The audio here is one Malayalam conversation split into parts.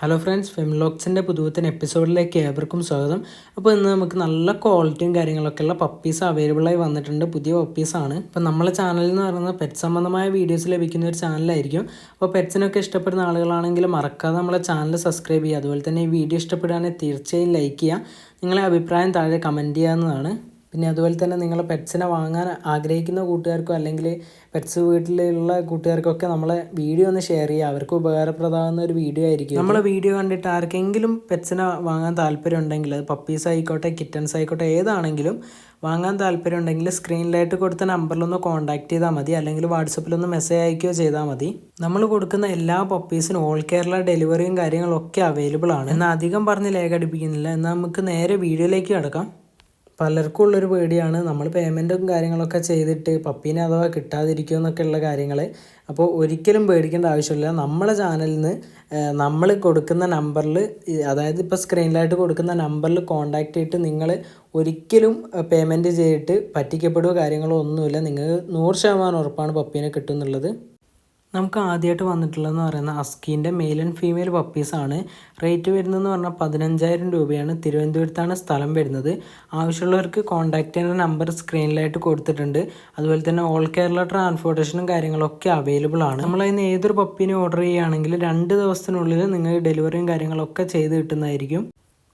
ഹലോ ഫ്രണ്ട്സ് ഫെംലോക്സിന്റെ പുതുവത്തൻ എപ്പിസോഡിലേക്ക് ഏവർക്കും സ്വാഗതം. അപ്പോൾ ഇന്ന് നമുക്ക് നല്ല ക്വാളിറ്റിയും കാര്യങ്ങളൊക്കെ ഉള്ള പപ്പീസ് അവൈലബിളായി വന്നിട്ടുണ്ട്. പുതിയ പപ്പീസാണ് ഇപ്പോൾ നമ്മളെ ചാനൽ എന്ന് പറയുന്നത് പെറ്റ് സംബന്ധമായ വീഡിയോസ് ലഭിക്കുന്ന ഒരു ചാനലായിരിക്കും അപ്പോൾ പെറ്റ്സിനൊക്കെ ഇഷ്ടപ്പെടുന്ന ആളുകളാണെങ്കിൽ മറക്കാതെ നമ്മളെ ചാനൽ സബ്സ്ക്രൈബ് ചെയ്യുക. അതുപോലെ തന്നെ ഈ വീഡിയോ ഇഷ്ടപ്പെടുകയാണെങ്കിൽ തീർച്ചയായും ലൈക്ക് ചെയ്യുക. നിങ്ങളെ അഭിപ്രായം താഴെ കമന്റ് ചെയ്യാവുന്നതാണ്. പിന്നെ അതുപോലെ തന്നെ നിങ്ങൾ പെറ്റ്സിനെ വാങ്ങാൻ ആഗ്രഹിക്കുന്ന കൂട്ടുകാർക്കോ അല്ലെങ്കിൽ പെറ്റ്സ് വീട്ടിലുള്ള കൂട്ടുകാർക്കൊക്കെ നമ്മളെ വീഡിയോ ഒന്ന് ഷെയർ ചെയ്യുക. അവർക്ക് ഉപകാരപ്രദമാകുന്ന ഒരു വീഡിയോ ആയിരിക്കും നമ്മളെ വീഡിയോ കണ്ടിട്ട് ആർക്കെങ്കിലും പെറ്റ്സിനെ വാങ്ങാൻ താല്പര്യം ഉണ്ടെങ്കിൽ അത് പപ്പീസ് ആയിക്കോട്ടെ കിറ്റൻസ് ആയിക്കോട്ടെ ഏതാണെങ്കിലും വാങ്ങാൻ താല്പര്യം ഉണ്ടെങ്കിൽ സ്ക്രീനിലായിട്ട് കൊടുത്ത നമ്പറിലൊന്ന് കോൺടാക്ട് ചെയ്താൽ മതി. അല്ലെങ്കിൽ വാട്സപ്പിലൊന്ന് മെസ്സേജ് അയക്കുകയോ ചെയ്താൽ മതി. നമ്മൾ കൊടുക്കുന്ന എല്ലാ പപ്പീസിനും ഓൾ കേരള ഡെലിവറിയും കാര്യങ്ങളൊക്കെ അവൈലബിൾ ആണ്. എന്നാൽ അധികം പറഞ്ഞ് ലേഖടിപ്പിക്കുന്നില്ല എന്നാൽ നമുക്ക് നേരെ വീഡിയോയിലേക്ക് കിടക്കാം. പലർക്കും ഉള്ളൊരു പേടിയാണ് നമ്മൾ പേയ്മെന്റും കാര്യങ്ങളൊക്കെ ചെയ്തിട്ട് പപ്പീനെ അഥവാ കിട്ടാതിരിക്കുമോ എന്നൊക്കെ ഉള്ള കാര്യങ്ങൾ അപ്പോൾ ഒരിക്കലും പേടിക്കേണ്ട ആവശ്യമില്ല. നമ്മളെ ചാനലിൽ നിന്ന് നമ്മൾ കൊടുക്കുന്ന നമ്പറിൽ അതായത് ഇപ്പോൾ സ്ക്രീനിലായിട്ട് കൊടുക്കുന്ന നമ്പറിൽ കോൺടാക്റ്റ് ചെയ്തിട്ട് നിങ്ങൾ ഒരിക്കലും പേയ്മെന്റ് ചെയ്തിട്ട് പറ്റിക്കപ്പെടുകയോ കാര്യങ്ങളോ ഒന്നുമില്ല. നിങ്ങൾക്ക് നൂറ് ശതമാനം ഉറപ്പാണ് പപ്പീനെ കിട്ടുമെന്നുള്ളത് നമുക്ക് ആദ്യമായിട്ട് വന്നിട്ടുള്ളതെന്ന് പറയുന്ന അസ്കീന്റെ മെയിൽ ആൻഡ് ഫീമെയിൽ പപ്പീസാണ് റേറ്റ് വരുന്നതെന്ന് പറഞ്ഞാൽ പതിനഞ്ചായിരം രൂപയാണ്. തിരുവനന്തപുരത്താണ് സ്ഥലം വരുന്നത്. ആവശ്യമുള്ളവർക്ക് കോൺടാക്റ്റ് ചെയ്യുന്ന നമ്പർ സ്ക്രീനിലായിട്ട് കൊടുത്തിട്ടുണ്ട്. അതുപോലെ തന്നെ ഓൾ കേരള ട്രാൻസ്പോർട്ടേഷനും കാര്യങ്ങളൊക്കെ അവൈലബിൾ ആണ്. നമ്മൾ അതിന് ഏതൊരു പപ്പീനെ ഓർഡർ ചെയ്യുകയാണെങ്കിൽ രണ്ട് ദിവസത്തിനുള്ളിൽ നിങ്ങൾക്ക് ഡെലിവറിയും കാര്യങ്ങളൊക്കെ ചെയ്ത് കിട്ടുന്നതായിരിക്കും.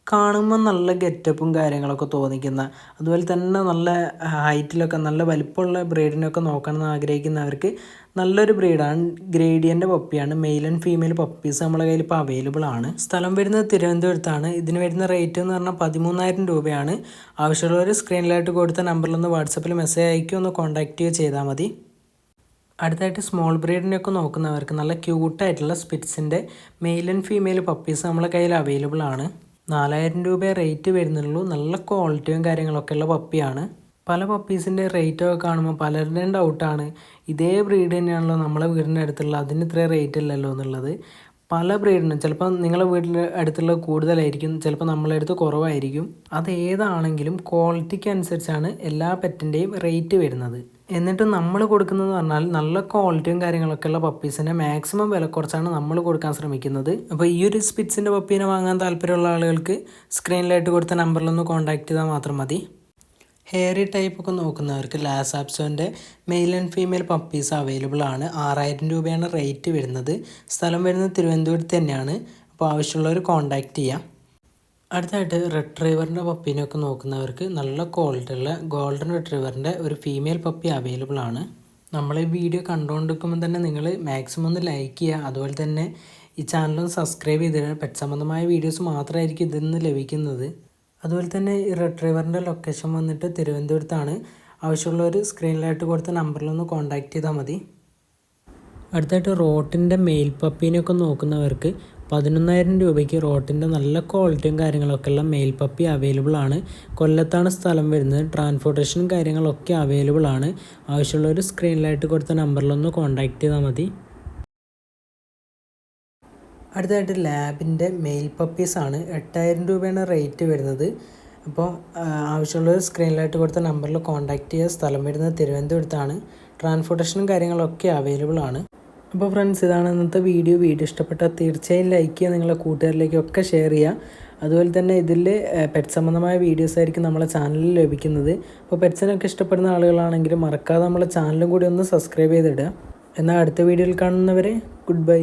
കാണുമ്പോൾ നല്ല ഗെറ്റപ്പും കാര്യങ്ങളൊക്കെ തോന്നിക്കുന്ന അതുപോലെ തന്നെ നല്ല ഹൈറ്റിലൊക്കെ നല്ല വലിപ്പമുള്ള ബ്രീഡിനൊക്കെ നോക്കണം ആഗ്രഹിക്കുന്നവർക്ക് നല്ലൊരു ബ്രീഡാണ്. ഗ്രേഡിയന്റെ പപ്പിയാണ്. മെയിൽ ആൻഡ് ഫീമെയിൽ പപ്പീസ് നമ്മളെ കയ്യിൽ ഇപ്പോൾ അവൈലബിൾ ആണ്. സ്ഥലം വരുന്നത് തിരുവനന്തപുരത്താണ്. ഇതിന് വരുന്ന റേറ്റ് എന്ന് പറഞ്ഞാൽ പതിമൂന്നായിരം രൂപയാണ്. ആവശ്യമുള്ളവർ സ്ക്രീനിലായിട്ട് കൊടുത്ത നമ്പറിലൊന്ന് വാട്സപ്പിൽ മെസ്സേജ് അയക്കുകയോ ഒന്ന് കോൺടാക്റ്റ് ചെയ്താൽ മതി. അടുത്തായിട്ട് സ്മോൾ ബ്രീഡിനെയൊക്കെ നോക്കുന്നവർക്ക് നല്ല ക്യൂട്ടായിട്ടുള്ള സ്പിറ്റ്സിന്റെ മെയിൽ ആൻഡ് ഫീമെയിൽ പപ്പീസ് നമ്മളെ കയ്യിൽ അവൈലബിൾ ആണ്. നാലായിരം രൂപ റേറ്റ് വരുന്നുള്ളൂ. നല്ല ക്വാളിറ്റിയും കാര്യങ്ങളൊക്കെ ഉള്ള പപ്പിയാണ് പല പപ്പീസിന്റെ റേറ്റൊക്കെ കാണുമ്പോൾ പലരുടെയും ഡൗട്ടാണ് ഇതേ ബ്രീഡ് തന്നെയാണല്ലോ നമ്മളെ വീടിന്റെ അടുത്തുള്ള അതിന് ഇത്ര റേറ്റ് ഇല്ലല്ലോ എന്നുള്ളത്. പല ബ്രീഡിനും ചിലപ്പോൾ നിങ്ങളെ വീട്ടിൽ അടുത്തുള്ള കൂടുതലായിരിക്കും ചിലപ്പോൾ നമ്മളെ അടുത്ത് കുറവായിരിക്കും. അത് ഏതാണെങ്കിലും ക്വാളിറ്റിക്ക് അനുസരിച്ചാണ് എല്ലാ പെറ്റിന്റെയും റേറ്റ് വരുന്നത്. എന്നിട്ട് നമ്മൾ കൊടുക്കുന്നത് പറഞ്ഞാൽ നല്ല ക്വാളിറ്റിയും കാര്യങ്ങളൊക്കെ ഉള്ള പപ്പീസിനെ മാക്സിമം വില കുറച്ചാണ് നമ്മൾ കൊടുക്കാൻ ശ്രമിക്കുന്നത്. അപ്പോൾ ഈ ഒരു സ്പിറ്റ്സിന്റെ പപ്പീനെ വാങ്ങാൻ താല്പര്യമുള്ള ആളുകൾക്ക് സ്ക്രീനിലായിട്ട് കൊടുത്ത നമ്പറിലൊന്ന് കോൺടാക്ട് ചെയ്താൽ മാത്രം മതി. ഹെയറി ടൈപ്പ് ഒക്കെ നോക്കുന്നവർക്ക് ലാസാപ്സോന്റെ male and female puppies available ആണ്. ആറായിരം രൂപയാണ് റേറ്റ് വരുന്നത്. സ്ഥലം വരുന്നത് തിരുവനന്തപുരത്ത് തന്നെയാണ്. അപ്പോൾ ആവശ്യമുള്ളവർ കോൺടാക്റ്റ് ചെയ്യാം. അടുത്തായിട്ട് റിട്രീവറിന്റെ പപ്പീനെയൊക്കെ നോക്കുന്നവർക്ക് നല്ല ക്വാളിറ്റി ഉള്ള ഗോൾഡൻ റിട്രീവറിന്റെ ഒരു ഫീമെയിൽ പപ്പി അവൈലബിൾ ആണ്. നമ്മൾ ഈ വീഡിയോ കണ്ടുകൊണ്ടിരിക്കുമ്പോൾ തന്നെ നിങ്ങൾ മാക്സിമം ഒന്ന് ലൈക്ക് ചെയ്യുക. അതുപോലെ തന്നെ ഈ ചാനലും സബ്സ്ക്രൈബ് ചെയ്തിടുക പെറ്റ് സംബന്ധമായ വീഡിയോസ് മാത്രമായിരിക്കും ഇതിൽ നിന്ന് ലഭിക്കുന്നത്. അതുപോലെ തന്നെ ഈ റിട്രീവറിന്റെ ലൊക്കേഷൻ വന്നിട്ട് തിരുവനന്തപുരത്താണ്. ആവശ്യമുള്ളവർ സ്ക്രീനിലായിട്ട് കൊടുത്ത നമ്പറിലൊന്ന് കോൺടാക്റ്റ് ചെയ്താൽ മതി. അടുത്തായിട്ട് റോട്ടിന്റെ മെയിൽ പപ്പീനെയൊക്കെ നോക്കുന്നവർക്ക് പതിനൊന്നായിരം രൂപയ്ക്ക് റോട്ടിന്റെ നല്ല ക്വാളിറ്റിയും കാര്യങ്ങളൊക്കെ ഉള്ള മെയിൽ പപ്പി അവൈലബിൾ ആണ്. കൊല്ലത്താണ് സ്ഥലം വരുന്നത്. ട്രാൻസ്പോർട്ടേഷനും കാര്യങ്ങളൊക്കെ അവൈലബിൾ ആണ്. ആവശ്യമുള്ളവർ സ്ക്രീനിലായിട്ട് കൊടുത്ത നമ്പറിലൊന്ന് കോൺടാക്റ്റ് ചെയ്താൽ മതി. അടുത്തായിട്ട് ലാബിന്റെ മെയിൽ ആണ്. എട്ടായിരം രൂപയാണ് റേറ്റ് വരുന്നത്. അപ്പോൾ ആവശ്യമുള്ളവർ സ്ക്രീനിലായിട്ട് കൊടുത്ത നമ്പറിൽ കോൺടാക്റ്റ് ചെയ്യുക സ്ഥലം വരുന്നത് തിരുവനന്തപുരത്താണ്. ട്രാൻസ്പോർട്ടേഷനും കാര്യങ്ങളൊക്കെ അവൈലബിൾ ആണ്. അപ്പോൾ ഫ്രണ്ട്സ് ഇതാണ് ഇന്നത്തെ വീഡിയോ വീഡിയോ ഇഷ്ടപ്പെട്ടാൽ തീർച്ചയായും ലൈക്ക് ചെയ്യുക നിങ്ങളെ കൂട്ടുകാരിലേക്കൊക്കെ ഷെയർ ചെയ്യുക. അതുപോലെ തന്നെ ഇതിൽ പെറ്റ് സംബന്ധമായ വീഡിയോസ് ആയിരിക്കും നമ്മളെ ചാനലിൽ ലഭിക്കുന്നത്. അപ്പോൾ പെറ്റ്സിനൊക്കെ ഇഷ്ടപ്പെടുന്ന ആളുകളാണെങ്കിൽ മറക്കാതെ നമ്മളെ ചാനലും കൂടി ഒന്ന് സബ്സ്ക്രൈബ് ചെയ്തിടുക. എന്നാൽ അടുത്ത വീഡിയോയിൽ കാണുന്നവരെ ഗുഡ് ബൈ